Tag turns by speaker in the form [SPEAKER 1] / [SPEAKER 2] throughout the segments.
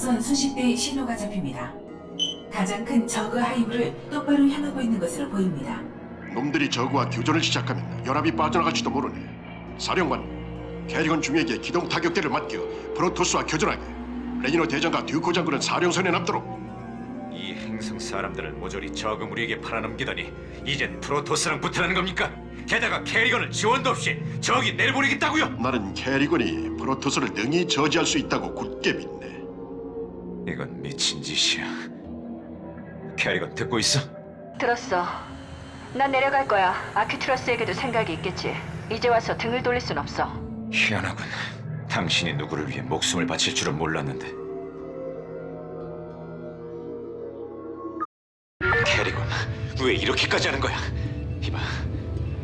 [SPEAKER 1] 함선 수십 대의 신호가 잡힙니다. 가장 큰 저그 하이브를 똑바로 향하고 있는 것으로 보입니다.
[SPEAKER 2] 놈들이 저그와 교전을 시작하면 연합이 빠져나갈지도 모르네. 사령관, 캐리건 중에게 기동 타격대를 맡겨 프로토스와 교전하게. 레이너 대장과 듀코 장군은 사령선에 남도록.
[SPEAKER 3] 이 행성 사람들을 모조리 적음 우리에게 팔아넘기더니 이젠 프로토스랑 붙으라는 겁니까? 게다가 캐리건을 지원도 없이 저기 내보내겠다고요?
[SPEAKER 2] 나는 캐리건이 프로토스를 능히 저지할 수 있다고 굳게 믿네.
[SPEAKER 3] 이건 미친 짓이야. 캐리건 듣고 있어?
[SPEAKER 4] 들었어. 난 내려갈 거야. 아큐트러스에게도 생각이 있겠지. 이제 와서 등을 돌릴 순 없어.
[SPEAKER 3] 희한하군. 당신이 누구를 위해 목숨을 바칠 줄은 몰랐는데. 캐리건, 왜 이렇게까지 하는 거야? 이봐,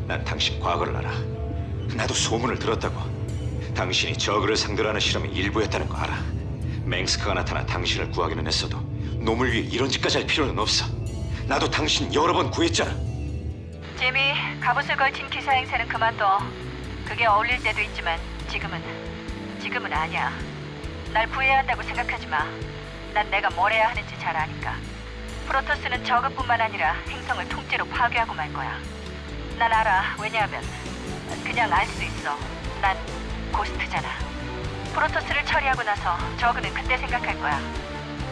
[SPEAKER 3] 난 당신 과거를 알아. 나도 소문을 들었다고. 당신이 저그를 상대로 하는 실험이 일부였다는 거 알아. 맹스크가 나타나 당신을 구하기는 했어도 놈을 위해 이런 짓까지 할 필요는 없어. 나도 당신 여러 번 구했잖아.
[SPEAKER 4] 제미, 갑옷을 걸친 기사 행세는 그만둬. 그게 어울릴 때도 있지만 지금은 지금은 아니야. 날 구해야 한다고 생각하지 마. 난 내가 뭘 해야 하는지 잘 아니까. 프로토스는 저그뿐만 아니라 행성을 통째로 파괴하고 말 거야. 난 알아. 왜냐하면 그냥 알 수 있어. 난 고스트잖아. 프로토스를 처리하고 나서 저그는 그때 생각할 거야.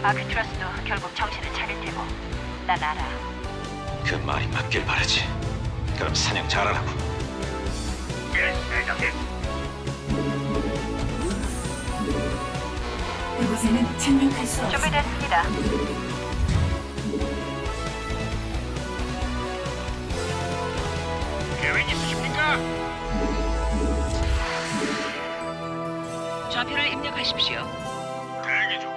[SPEAKER 4] 아큐트러스도 결국 정신을 차릴 테고. 난 알아.
[SPEAKER 3] 그 말이 맞길 바라지. 그럼 사냥 잘하라고.
[SPEAKER 5] 예, 대장님.
[SPEAKER 1] 그곳에는 착륙할 수 없습니다.
[SPEAKER 4] 준비됐습니다.
[SPEAKER 5] 계획 있으십니까?
[SPEAKER 4] 좌표를 입력하십시오.
[SPEAKER 5] 대기 중.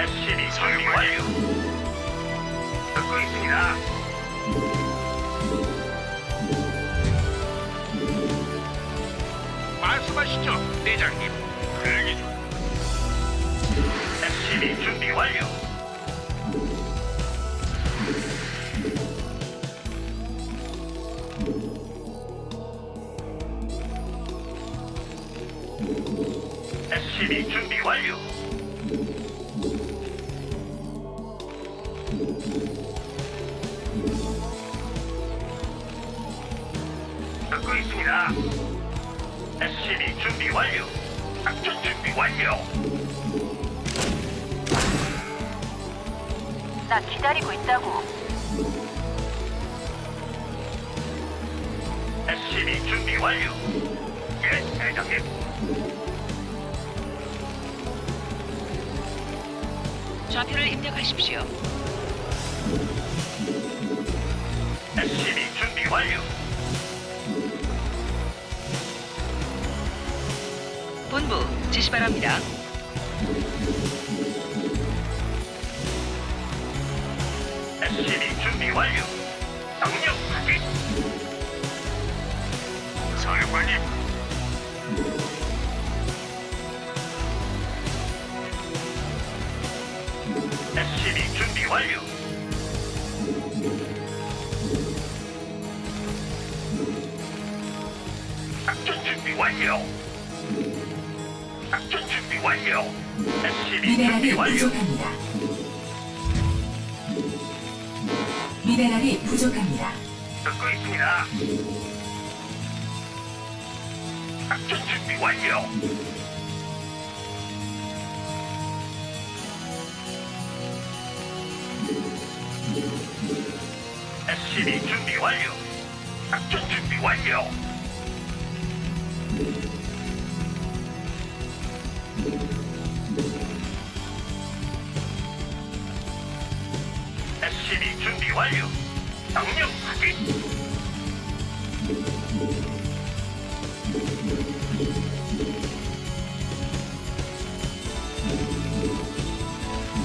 [SPEAKER 5] SCB 준비 완료. 듣고 있습니다. 말씀하시죠, 대장님. 대기 중. SCB 준비 완료. 듣고 있습니다. SCB 준비 완료. 작전 준비 완료.
[SPEAKER 4] 나 기다리고 있다고.
[SPEAKER 5] SCB 준비 완료. 예, 대장님.
[SPEAKER 4] 좌표를 입력하십시오.
[SPEAKER 5] SCB 준비 완료.
[SPEAKER 4] 본부 지시 바랍니다.
[SPEAKER 5] 완료.
[SPEAKER 1] 미네랄이. 부족합니다. 미네랄이 부족합니다.
[SPEAKER 5] 듣고 있습니다. 작전 준비 완료. SCB 준비 완료.
[SPEAKER 6] 작전 준비 완료. 완료. 명령 확인.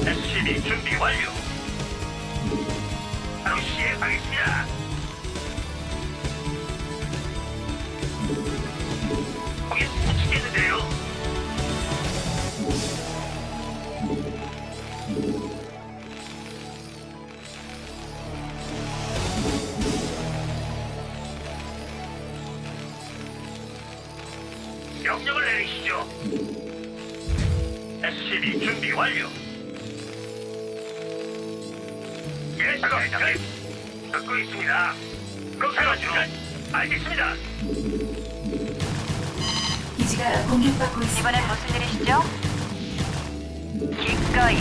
[SPEAKER 6] SCB 준비 완료. 예, 대장님. 듣고 있습니다. 그렇게 하죠. 알겠습니다.
[SPEAKER 1] 기지가 공격받고 있습니다.
[SPEAKER 4] 이번엔 무슨 일이시죠? 기꺼이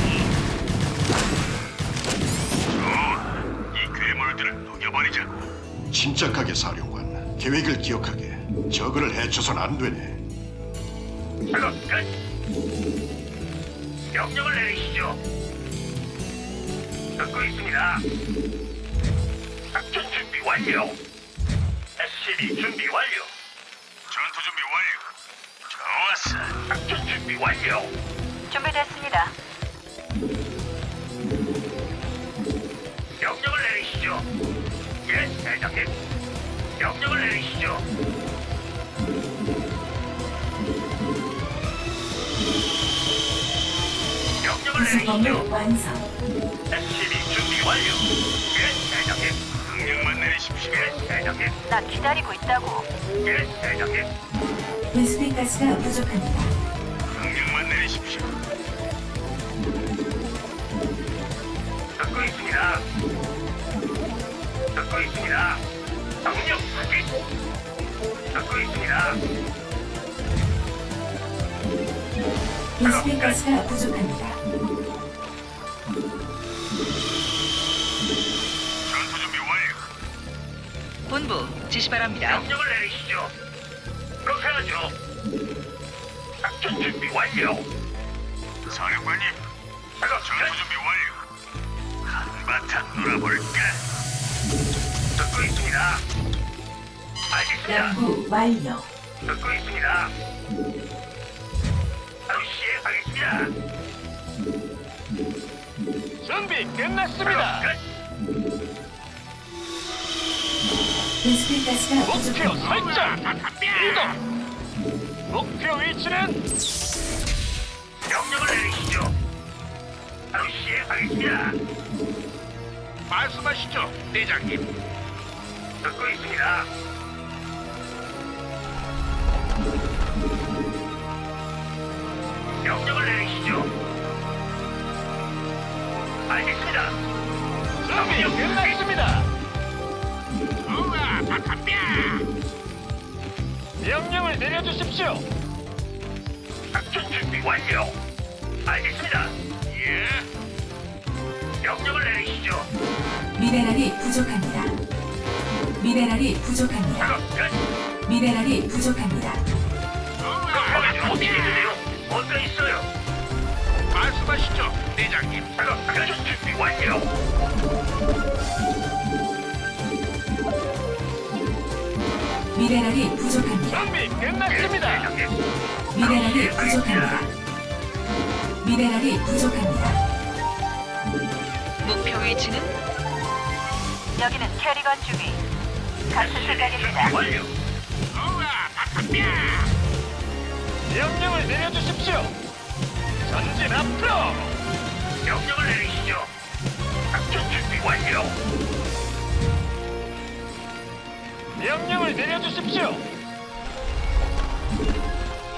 [SPEAKER 6] 이 괴물들을 녹여버리자.
[SPEAKER 2] 침착하게 사령관. 계획을 기억하게. 저그를 해쳐선 안 되네.
[SPEAKER 6] 작업 끝. 명령을 내리시죠. 듣고 있습니다. 작전 준비 완료. SCB 준비 완료. 전투 준비 완료. 좋았어. 작전 준비 완료.
[SPEAKER 4] 준비됐습니다.
[SPEAKER 6] 명령을 내리시죠. 예, 대장님. 명령을 내리시죠. 명령을 내리시죠.
[SPEAKER 1] 완성.
[SPEAKER 6] 완료. 예, 대장님. 명령만 내리십시오. 예, 대장님.
[SPEAKER 4] 나 기다리고 있다고.
[SPEAKER 6] 예, 대장님.
[SPEAKER 1] 베스핀 가스가 부족합니다.
[SPEAKER 6] 명령만 내리십시오. 듣고 있습니다. 듣고 있습니다. 명령 확인. 듣고 있습니다.
[SPEAKER 1] 베스핀 가스가 부족합니다.
[SPEAKER 7] 본부 지시 바랍니다.
[SPEAKER 6] 명령을 내리시죠. 그렇게 하죠. 작전 준비 완료. 사령관님, 작업 전투 준비 완료. 한바탕 놀아볼까? 듣고 있습니다. 알겠습니다.
[SPEAKER 1] 연구 완료.
[SPEAKER 6] 듣고 있습니다. 바로 시행하겠습니다. 준비 끝났습니다.
[SPEAKER 1] 부족합니다.
[SPEAKER 6] 설정. 이동. 목표 위치는 명령을 내리시죠. 바로 시행하겠습니다. 말씀하시죠, 대장님. 듣고 있습니다. 명령을 내리시죠. 알겠습니다. 준비 끝났습니다. 명령을 내려주십시오. 작전 준비 완료. 알겠습니다. 예. 명령을 내리시죠.
[SPEAKER 1] 미네랄이 부족합니다. 미네랄이 부족합니다.
[SPEAKER 6] 작업 끝.
[SPEAKER 1] 미네랄이 부족합니다.
[SPEAKER 6] 거기 어디 있는데요? 어디 있어요? 말씀하시죠, 대장님. 작업 끝. 준비 완료.
[SPEAKER 1] 미네랄이 부족합니다.
[SPEAKER 6] 준비 끝났습니다.
[SPEAKER 1] 미네랄이 부족합니다. 미네랄이 부족합니다.
[SPEAKER 7] 목표 위치는
[SPEAKER 4] 여기는 캐리건 주기. 같은 생각입니다.
[SPEAKER 6] 완료. 명령을 내려주십시오. 전진 앞으로. 명령을 내리시죠. 작전 준비 완료. 명령을 내려주십시오.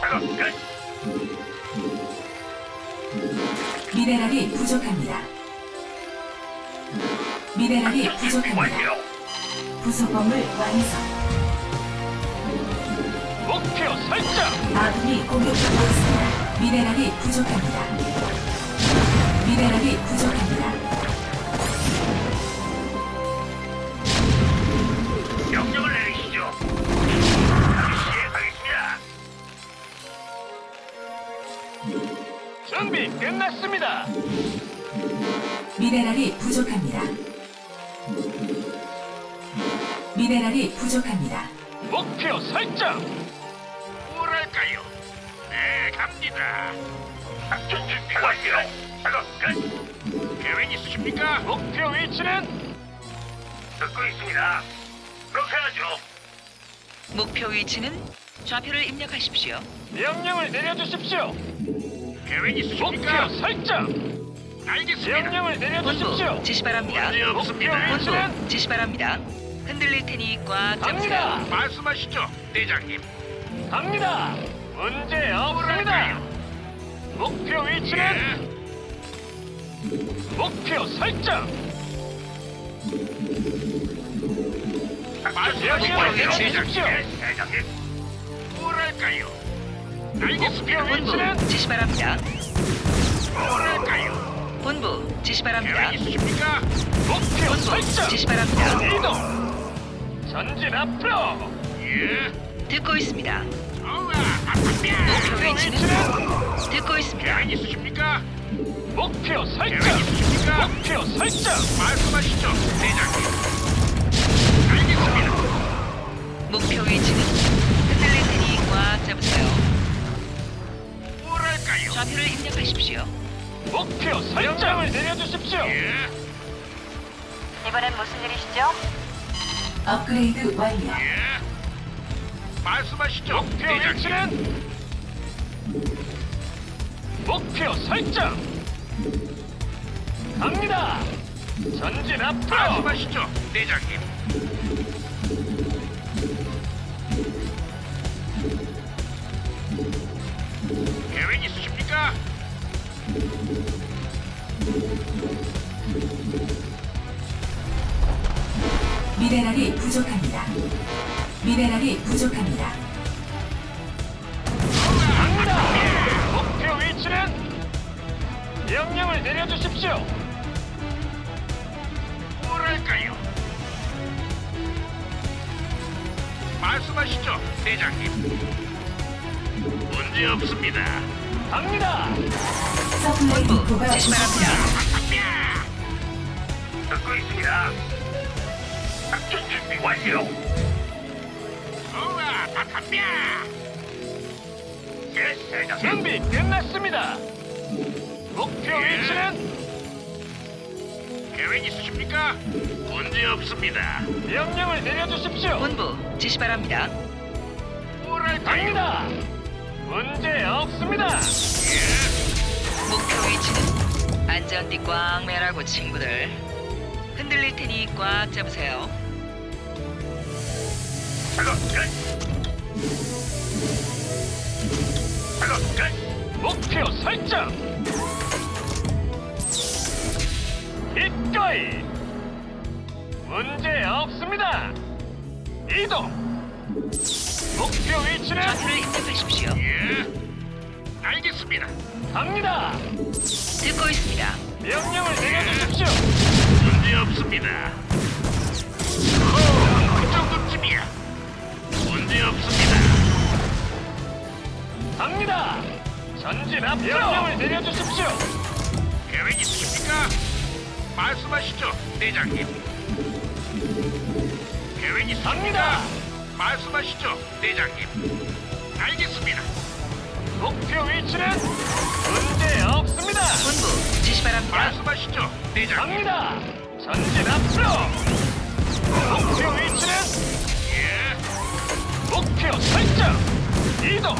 [SPEAKER 6] 작업 끝.
[SPEAKER 1] 미네랄이 부족합니다. 미네랄이 부족합니다.
[SPEAKER 6] 완료.
[SPEAKER 1] 부속범을 완성.
[SPEAKER 6] 목표 설정.
[SPEAKER 1] 아군이 공격받고 있습니다. 미네랄이 부족합니다. 미네랄이 부족합니다. 부족합니다.
[SPEAKER 5] 목표 설정. 뭐랄까요? 네, 갑니다. 작전 준비 완료. 작업 끝. 계획 있으십니까? 목표 위치는 듣고 있습니다. 그렇게 하죠.
[SPEAKER 7] 목표 위치는 좌표를 입력하십시오.
[SPEAKER 5] 명령을 내려주십시오. 계획 있으십니까? 목표 설정. 알겠습니다. 명령을
[SPEAKER 7] 본부 지시 바랍니다.
[SPEAKER 5] 문제 없습니다.
[SPEAKER 7] 본부 지시 바랍니다. 흔들릴 테니 꽉 잡으세요.
[SPEAKER 5] 말씀하시죠, 대장님. 갑니다. 문제 없습니다. 목표 위치는 목표 설정. 말씀하시죠, 대장님. 뭐랄까요? 알겠습니다.
[SPEAKER 7] 본부
[SPEAKER 5] 위치는
[SPEAKER 7] 지시 바랍니다.
[SPEAKER 5] 뭐랄까요?
[SPEAKER 7] 본부 지시 바랍니다.
[SPEAKER 5] 계획 있으십니까? 목표
[SPEAKER 7] 본부
[SPEAKER 5] 설정.
[SPEAKER 7] 지시 바랍니다.
[SPEAKER 5] 이동. 전진 앞으로. 예.
[SPEAKER 7] 듣고 있습니다.
[SPEAKER 5] 아깝냐.
[SPEAKER 7] 목표 위치는 듣고 있습니다.
[SPEAKER 5] 계획 있으십니까? 목표 설정. 있으십니까? 목표 설정. 말씀하시죠, 대장님. 알겠습니다.
[SPEAKER 7] 목표 위치는 흔들릴 테니 꽉 잡으세요.
[SPEAKER 5] 뭐랄까요?
[SPEAKER 7] 좌표를 입력하십시오.
[SPEAKER 5] 목표 설정을 내려주십시오. 예,
[SPEAKER 7] 이번엔 무슨 일이시죠?
[SPEAKER 1] 업그레이드 완료.
[SPEAKER 5] 예. 말씀하시죠, 목표 위치는 목표 설정. 갑니다. 전진 앞으로. 말씀하시죠, 대장님. 계획 있으십니까?
[SPEAKER 1] 미네랄이 부족합니다. 미네랄이 부족합니다.
[SPEAKER 5] 갑니다. 목표 위치는 명령을 내려주십시오. 뭐랄까요? 말씀하시죠, 대장님. 문제 없습니다. 갑니다.
[SPEAKER 1] 서플라이 디포가
[SPEAKER 7] 바랍니다.
[SPEAKER 5] 듣고 있습니다. 작전 준비 완료. 우와, 바탕뼈. 예, 대장. 준비 끝났습니다. 목표 위치는 계획 있으십니까? 문제 없습니다. 명령을 내려주십시오.
[SPEAKER 7] 본부 지시 바랍니다.
[SPEAKER 5] 뭐랄까요? 문제 없습니다. 예.
[SPEAKER 7] 목표 위치는 안전띠 꽉 매라고 친구들. 흔들릴 테니 꽉 잡으세요.
[SPEAKER 5] 작업 끝. 작업 끝. 목표 설정. 기꺼이. 문제 없습니다. 이동. 목표 위치는
[SPEAKER 7] 좌표를 입력하십시오.
[SPEAKER 5] 예. 알겠습니다. 갑니다.
[SPEAKER 7] 듣고 있습니다.
[SPEAKER 5] 명령을 내려주십시오. 문제 없습니다. 없습니다. 갑니다. 전진 앞으로. 명령을 내려주십시오. 계획 있으십니까? 말씀하시죠, 대장님. 계획 있습니다. 말씀하시죠, 대장님. 알겠습니다. 목표 위치는 문제 없습니다.
[SPEAKER 7] 본부 지시 바랍니다.
[SPEAKER 5] 말씀하시죠, 대장. 갑니다. 전진 앞으로. 목표 위치는 예. 목표 설정. 이동.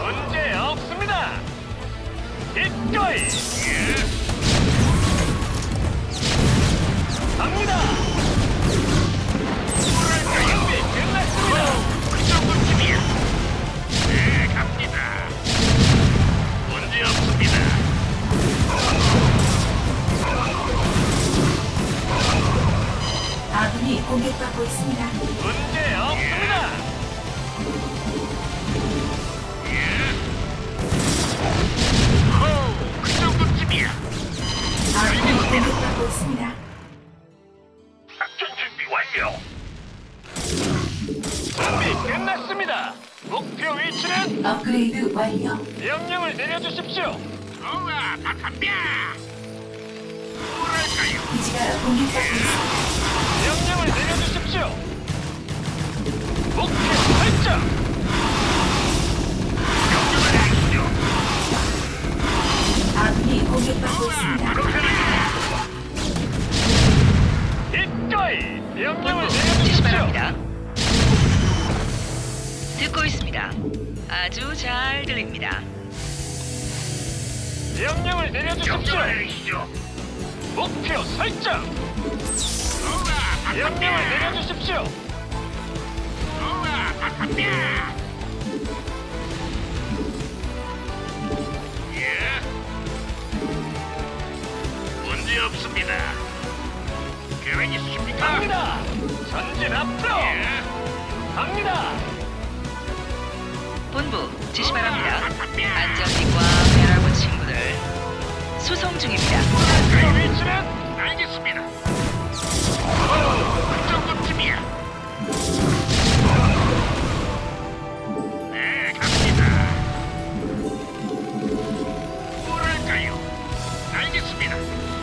[SPEAKER 5] 문제 없습니다. 기꺼이. 예. 갑니다. 네,
[SPEAKER 1] 공격받고 있습니다. 있습니다.
[SPEAKER 5] 작전 준비 완료. 준비 끝났습니다. 목표 위치는
[SPEAKER 1] 업그레이드 완료.
[SPEAKER 5] 명령을 내려주십시오. 우와. 뭐랄까요?
[SPEAKER 1] 기지가 공격받고 있습니다.
[SPEAKER 5] 명령을 내려주십시오. 목표 설정. 명령을 내리시죠.
[SPEAKER 1] 아군이 공격받고 있습니다.
[SPEAKER 5] 이거이 명령을
[SPEAKER 7] 지시
[SPEAKER 5] 내려주십시오.
[SPEAKER 7] 바랍니다. 듣고 있습니다. 아주 잘 들립니다.
[SPEAKER 5] 명령을 내려주십시오. 목표 설정. 명령을 내려주십시오. 예. 문제 없습니다. 계획 있으십니까? 갑니다. 전진 앞으로. 갑니다.
[SPEAKER 7] 본부 지시 바랍니다. 안전띠과 매라고 친구들 수송 중입니다.
[SPEAKER 5] 그 위치는 알겠습니다. 그정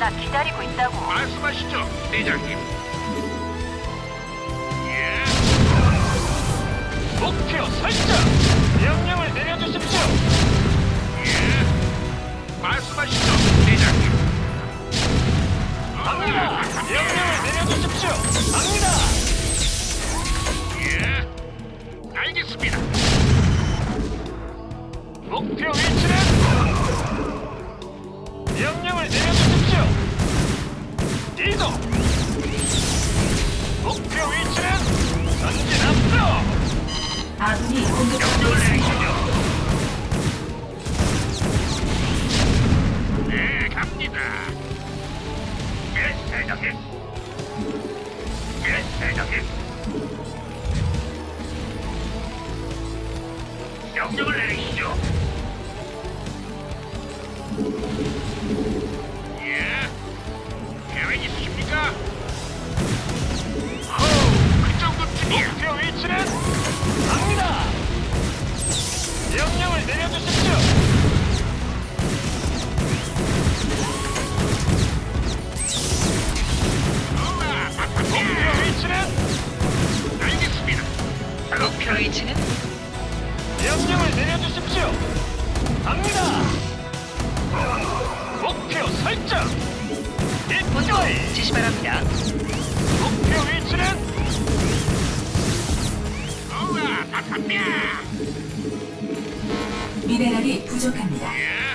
[SPEAKER 7] 나 기다리고 있다고.
[SPEAKER 5] 말씀하시죠, 대장님. 예. 목표 설정. 명령을 내려주십시오. 예. 말씀하시죠, 대장님. 갑니다. 명령을 내려주십시오. 갑니다. 예. 알겠습니다. 목표 위치는 명령을 내려주십시오. 이동. 목표 위치는 전진 앞으로.
[SPEAKER 1] 아군이 공격받고
[SPEAKER 5] 명령을
[SPEAKER 1] 있습니다.
[SPEAKER 5] 내리시죠. 네, 갑니다. 예, 대장님.
[SPEAKER 1] 부족합니다.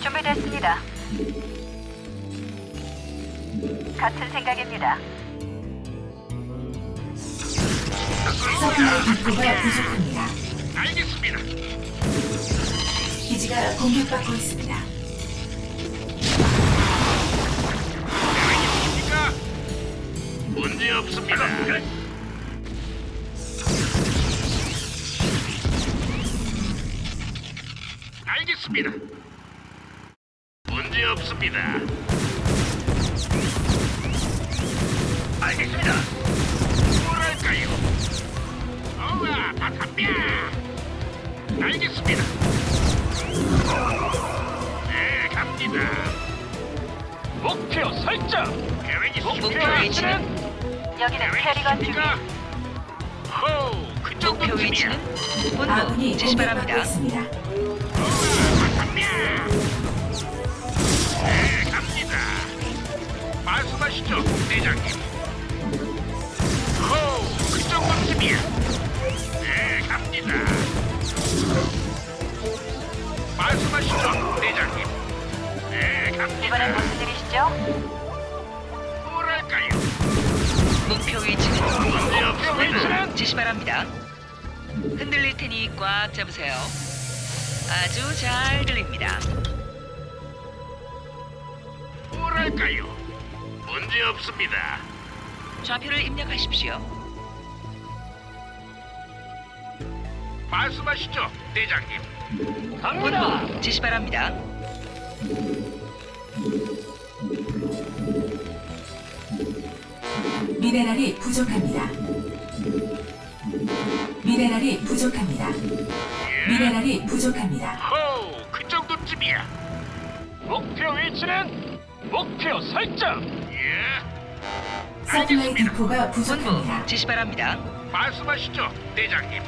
[SPEAKER 7] 준비됐습니다. 같은 생각입니다.
[SPEAKER 1] 서플라이 디포가 부족합니다.
[SPEAKER 5] 알겠습니다.
[SPEAKER 1] 기지가 공격받고 있습니다.
[SPEAKER 5] 계획 있으십니까? 문제 없습니다. 알겠습니다. 없습니다. 알겠습니다. 갑니다. 뭐랄까요? 어라, 다 담배. 알겠습니다. 네, 갑니다. 목표 설정. 계획
[SPEAKER 7] 목표? 위치는 여기는 캐리건 준비.
[SPEAKER 5] 호, 그
[SPEAKER 7] 목표
[SPEAKER 5] 정도쯤이야.
[SPEAKER 7] 위치는 본부
[SPEAKER 1] 아군이
[SPEAKER 7] 지시
[SPEAKER 1] 공격받고
[SPEAKER 7] 바랍니다.
[SPEAKER 1] 있습니다.
[SPEAKER 5] 말씀하시죠, 대장님. 호, 그 정도쯤이야. 네, 갑니다. 말씀하시죠, 대장님. 네, 갑니다.
[SPEAKER 7] 이번엔 무슨 일이시죠?
[SPEAKER 5] 뭐랄까요?
[SPEAKER 7] 목표 위치는
[SPEAKER 5] 목표 위치는
[SPEAKER 7] 지시 바랍니다. 흔들릴 테니 꽉 잡으세요. 아주 잘 들립니다.
[SPEAKER 5] 뭐랄까요? 문제 없습니다.
[SPEAKER 7] 좌표를 입력하십시오.
[SPEAKER 5] 말씀하시죠, 대장님.
[SPEAKER 7] 본부 지시 바랍니다.
[SPEAKER 1] 미네랄이 부족합니다. 미네랄이 부족합니다. 미네랄이 부족합니다.
[SPEAKER 5] 호, 그 정도쯤이야. 목표 위치는 목표 설정. 예,
[SPEAKER 1] 서플라이 디포가 부족합니다.
[SPEAKER 7] 본부 지시 바랍니다.
[SPEAKER 5] 말씀하시죠, 대장님.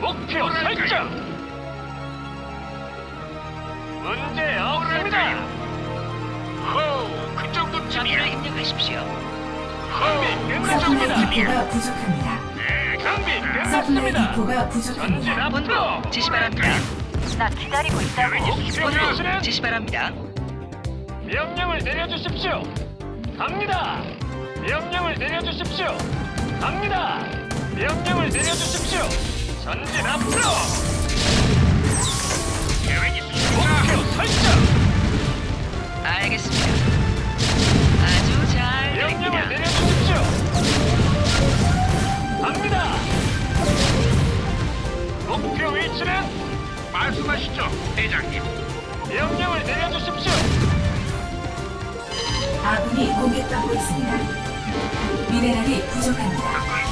[SPEAKER 5] 목표 설정. 문제 없습니다. 호, 그 정도쯤이야.
[SPEAKER 7] 입력하십시오.
[SPEAKER 5] 호, 그
[SPEAKER 1] 서플라이
[SPEAKER 5] 정도쯤이야.
[SPEAKER 1] 디포가 부족합니다.
[SPEAKER 5] 네, 경비
[SPEAKER 1] 서플라이 디포가 부족합니다.
[SPEAKER 7] 본부 지시 바랍니다. 나 기다리고 있다고. 본부 지시 바랍니다.
[SPEAKER 5] 명령을 내려주십시오. 갑니다. 명령을 내려주십시오. 갑니다. 명령을 내려주십시오. 전진 앞으로. 계획 있으십니까? 목표 설정.
[SPEAKER 7] 알겠습니다. 아주 잘
[SPEAKER 5] 명령을
[SPEAKER 7] 들립니다.
[SPEAKER 5] 내려주십시오. 갑니다. 목표 위치는 말씀하시죠, 대장님. 명령을 내려주십시오.
[SPEAKER 1] 아군이 공격받고 있습니다. 미네랄이 부족합니다.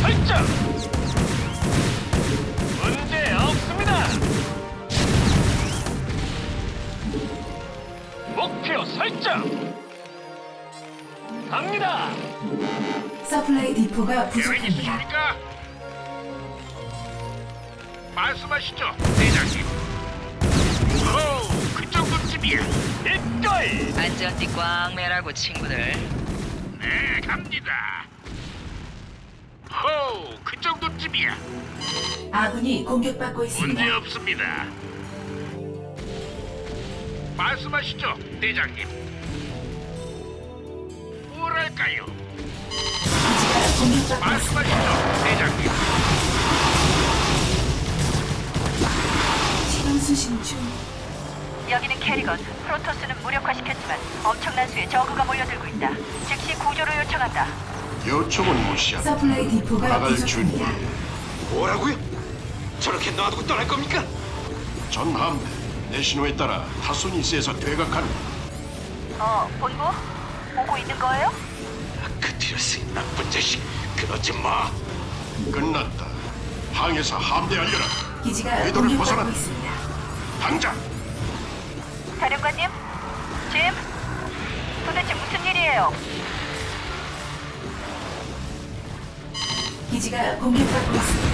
[SPEAKER 5] 설정. 문제 없습니다.
[SPEAKER 7] 목표
[SPEAKER 5] 설정. 갑니다.
[SPEAKER 1] 서플라이 디포가
[SPEAKER 5] 계획
[SPEAKER 1] 부족합니다.
[SPEAKER 5] 있으십니까? 말씀하시죠, 대장님. 호, 그 정도쯤이야. 이거이.
[SPEAKER 7] 안전띠 꽉 매라고 친구들.
[SPEAKER 5] 네, 갑니다. 호, 그 정도쯤이야.
[SPEAKER 1] 아군이 공격받고 있습니다.
[SPEAKER 5] 문제 없습니다. 말씀하시죠, 대장님. 뭐랄까요?
[SPEAKER 1] 기지가 공격받고 있습니다.
[SPEAKER 5] 말씀하시죠, 대장님.
[SPEAKER 1] 수신 중.
[SPEAKER 7] 여기는 캐리건. 프로토스는 무력화시켰지만 엄청난 수의 저그가 몰려들고 있다. 즉시 구조를 요청한다.
[SPEAKER 2] 요청은 무시한다.
[SPEAKER 1] 서플라이 디포가
[SPEAKER 2] 나갈 준비.
[SPEAKER 1] 부족합니다.
[SPEAKER 3] 뭐라고요? 저렇게 놔두고 떠날 겁니까?
[SPEAKER 2] 전 함대 내 신호에 따라 타소니스에서 퇴각하는
[SPEAKER 7] 어, 본부? 보고 있는 거예요?
[SPEAKER 3] 아크티러스 이 나쁜 자식 그러지 마.
[SPEAKER 2] 끝났다. 항에서 함대하려라.
[SPEAKER 1] 기지가
[SPEAKER 2] 궤도를
[SPEAKER 1] 공격받고
[SPEAKER 2] 벗어났다.
[SPEAKER 1] 있습니다.
[SPEAKER 2] 당장
[SPEAKER 7] 사령관님? 짐? 도대체 무슨 일이에요?
[SPEAKER 1] 기지가 공격받고 있습니다.